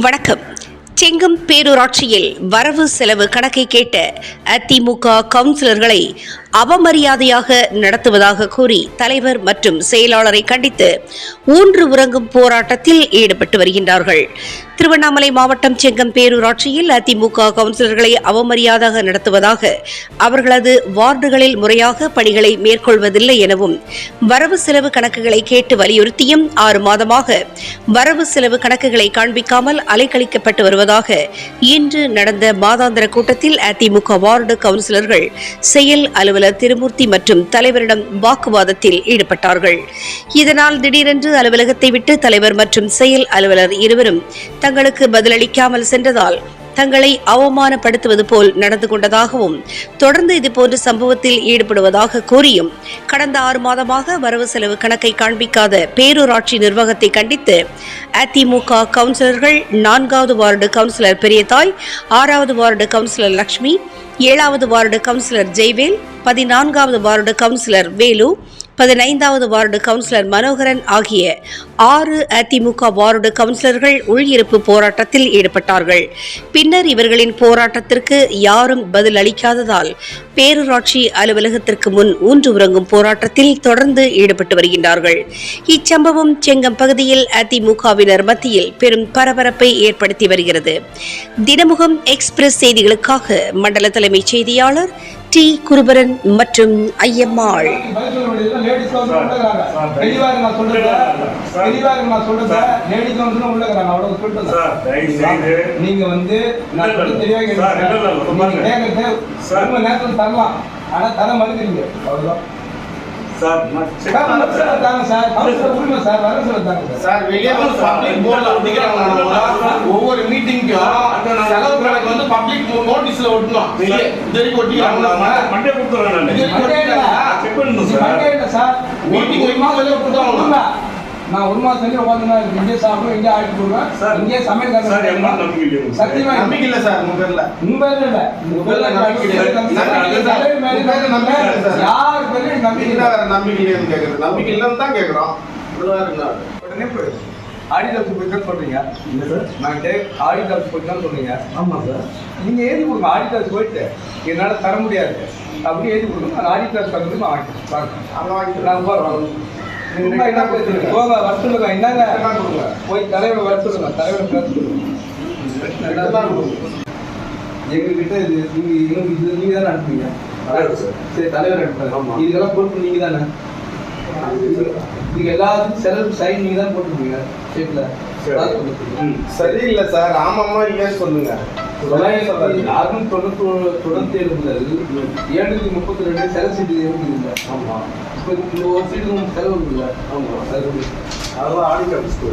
வணக்கம் செங்கம் பேரூராட்சியில் வரவு செலவு கணக்கை கேட்ட அதிமுக கவுன்சிலர்களை அவமரியாதையாக நடத்துவதாக கூறி தலைவர் மற்றும் செயலாளரை கண்டித்து ஊன்று உறங்கும் போராட்டத்தில் ஈடுபட்டு வருகின்றார்கள். திருவண்ணாமலை மாவட்டம் செங்கம் பேரூராட்சியில் அதிமுக கவுன்சிலர்களை அவமரியாதாக நடத்துவதாக அவர்களது வார்டுகளில் முறையாக பணிகளை மேற்கொள்வதில்லை எனவும் வரவு செலவு கணக்குகளை கேட்டு வலியுறுத்தியும் ஆறு மாதமாக வரவு செலவு கணக்குகளை காண்பிக்காமல் அலைக்கழிக்கப்பட்டு வருவதாக இன்று நடந்த மாதாந்திர கூட்டத்தில் அதிமுக வார்டு கவுன்சிலர்கள் செயல் அலுவலர் திருமூர்த்தி மற்றும் தலைவரிடம் வாக்குவாதத்தில் ஈடுபட்டார்கள். இதனால் திடீரென்று அலுவலகத்தை விட்டு தலைவர் மற்றும் செயல் அலுவலர் இருவரும் தங்களுக்கு பதிலளிக்காமல் சென்றதால் தங்களை அவமானப்படுத்துவது போல் நடந்து கொண்டதாகவும் தொடர்ந்து இதுபோன்ற சம்பவத்தில் ஈடுபடுவதாக கூறியும் கடந்த ஆறு மாதமாக வரவு செலவு கணக்கை காண்பிக்காத பேரூராட்சி நிர்வாகத்தை கண்டித்து அதிமுக கவுன்சிலர்கள் நான்காவது வார்டு கவுன்சிலர் பெரியதாய் ஆறாவது வார்டு கவுன்சிலர் லட்சுமி ஏழாவது வார்டு கவுன்சிலர் ஜெய்வேல் பதினான்காவது வார்டு கவுன்சிலர் வேலு பதினைந்தாவது வார்டு கவுன்சிலர் மனோகரன் ஆகிய ஆறு அதிமுக வார்டு கவுன்சிலர்கள் உள்இருப்பு போராட்டத்தில் ஈடுபட்டார்கள். பின்னர் இவர்களின் போராட்டத்திற்கு யாரும் பதில் அளிக்காததால் பேரூராட்சி அலுவலகத்திற்கு முன் ஊன்று உறங்கும் போராட்டத்தில் தொடர்ந்து ஈடுபட்டு வருகின்றார்கள். இச்சம்பவம் செங்கம் பகுதியில் அதிமுகவினர் மத்தியில் பெரும் பரபரப்பை ஏற்படுத்தி வருகிறது. தினமுகம் எக்ஸ்பிரஸ் செய்திகளுக்காக மண்டல தலைமைச் செய்தியாளர் டி குருபரன் மற்றும் ஐயம்மாள் அவ்வளவு நீங்க வந்து நான் தரலாம் ஆனா தர மறுக்கிறீங்க அவ்வளவுதான் சார், சார், வெளியே பப்ளிக் போர்ட்ல ஒட்டிக்கிறாங்க ஒவ்வொரு மீட்டிங்க்கும் செலவு கணக்கு வந்து பப்ளிக் நோட்டீஸ்ல ஒட்டணும். வெளியே இது வரைக்கும் ஒட்டிக்கிறாங்க மண்டே- இது சார். மீட்டிங் மாசம் வெளியே கொடுத்தாங்க. நான் ஒரு மாசம் செஞ்சு உட்காந்து இங்கே சாப்பிடுவேன் இங்கே ஆடிட்டு போடுவேன் சார், இங்கே சமையல் சார், என் மேல நம்பிக்கை உங்களுக்கு? சத்தியமா இல்லை. நம்பிக்கை இல்ல சார் உங்க பேர்ல உங்க பேர்ல இல்ல. உங்க பேர்ல நம்பிக்கை இல்லை. இல்லை சார். உங்க பேர்ல நம்பிக்கை இல்லை சார். யார் நம்பிக்கை நம்பிக்கை இல்ல. வேற நம்பிக்கை இல்லைன்னு கேக்குறது நம்பிக்கை இல்லைன்னு தான் கேக்குறோம் உடனே போயிடு. ஆடிட் ஆஃபீஸ் போய் தான் சொல்றீங்க நான் டே ஆடிட் ஆஃபீஸ் போய் தான் சொல்றீங்க நீங்க எழுதி கொடுங்க ஆடிட் ஆஃபீஸ் போயிட்டு என்னால தர முடியாது அப்படி எழுதி கொடுங்க நான் ஆடிட் ஆஃபீஸ் வந்து நான் வாங்கிக்கிறேன் வாங்க. அங்க வாங்கிட்டு நீங்க என்ன பேசுறீங்க போங்க வர சொல்லுங்க. என்னங்க போய் தலைவர் வர சொல்லுங்க. தலைவர் பேச சொல்லுங்க. இதெல்லாம். எங்ககிட்ட இது நீங்க இது நீங்க தானே அனுப்புவீங்க சார். தலைவர் அனுப்புறாரு. ஆமா. இதுக்கெல்லாம் பொறுப்பு நீங்க தானே? இதுக்கு எல்லாத்துக்கும் செலவு சைன் நீங்க தான் சரி. ம். சரியில்லை சார். ஆமாமா இல்லையா சொல்லுங்க. தொள்ளாயிரத்தி தொண்ணூத்தி தொண்ணூத்தி ஏழு முதல் ஏழுநூத்தி முப்பத்தி ரெண்டு செலவு சீட்டு இருக்குது இல்லை ஆமா. இப்போ இந்த ஒரு சீட்டு உங்களுக்கு செலவு இருக்குல்ல ஆமா. அது அதெல்லாம் ஆடிட் ஆஃபீஸ்க்கு